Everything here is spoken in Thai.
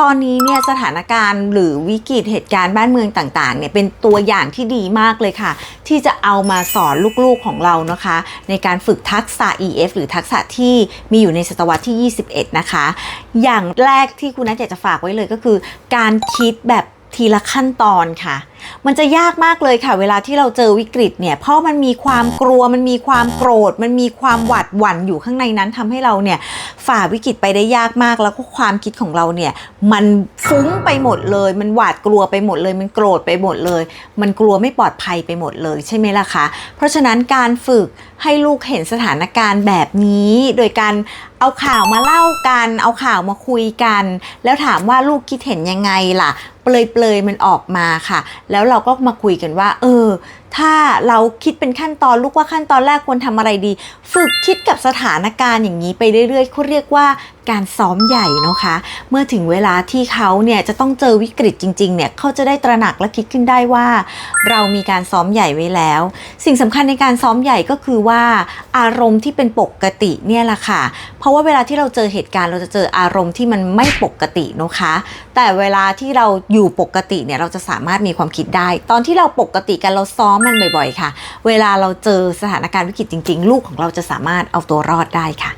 ตอนนี้เนี่ยสถานการณ์หรือวิกฤตเหตุการณ์บ้านเมืองต่างๆเนี่ยเป็นตัวอย่างที่ดีมากเลยค่ะ ที่จะเอามาสอนลูกๆของเรานะคะ ในการฝึกทักษะ EF หรือทักษะที่มีอยู่ในศตวรรษที่ 21 นะคะ อย่างแรกที่คุณนัทอยากจะฝากไว้เลยก็คือ การคิดแบบทีละขั้นตอนค่ะ มันจะยากมากเลยค่ะ เวลาที่เราเจอวิกฤตเนี่ย เพราะมันมีความกลัว มันมีความโกรธ มันมีความหวาดหวั่นอยู่ข้างในนั้นทำให้เราเนี่ยฝ่าวิกฤตไปได้ยากมาก แล้วก็ความคิดของเราเนี่ยมันฟุ้งไปหมดเลย มันหวาดกลัวไปหมดเลย มันโกรธไปหมดเลย มันกลัวไม่ปลอดภัยไปหมดเลยใช่ไหมล่ะคะ เพราะฉะนั้นการฝึกให้ลูกเห็นสถานการณ์แบบนี้ โดยการเอาข่าวมาเล่ากัน เอาข่าวมาคุยกัน แล้วถามว่าลูกคิดเห็นยังไงล่ะ เปลยๆมันออกมาค่ะแล้วเราก็มาคุยกันว่า เออ ถ้าเราคิดเป็นขั้นตอนลูกว่าขั้นตอนแรกควรทำอะไรดี ฝึกคิดกับสถานการณ์อย่างนี้ไปเรื่อยๆเขาเรียกว่าการซ้อมใหญ่นะคะ เมื่อถึงเวลาที่เขาเนี่ยจะต้องเจอวิกฤตจริงๆเนี่ยเขาจะได้ตระหนักและคิดขึ้นได้ว่า เรามีการซ้อมใหญ่ไว้แล้ว สิ่งสำคัญในการซ้อมใหญ่ก็คือว่า อารมณ์ที่เป็นปกติเนี่ยแหละค่ะ เพราะว่าเวลาที่เราเจอเหตุการณ์เราจะเจออารมณ์ที่มันไม่ปกตินะคะ แต่เวลาที่เราอยู่ปกติเนี่ยเราจะสามารถมีความคิดได้ ตอนที่เราปกติกันเราซ้อมมันบ่อยๆ ค่ะ เวลาเราเจอสถานการณ์วิกฤตจริง ๆ ลูกของเราจะสามารถเอาตัวรอดได้ค่ะ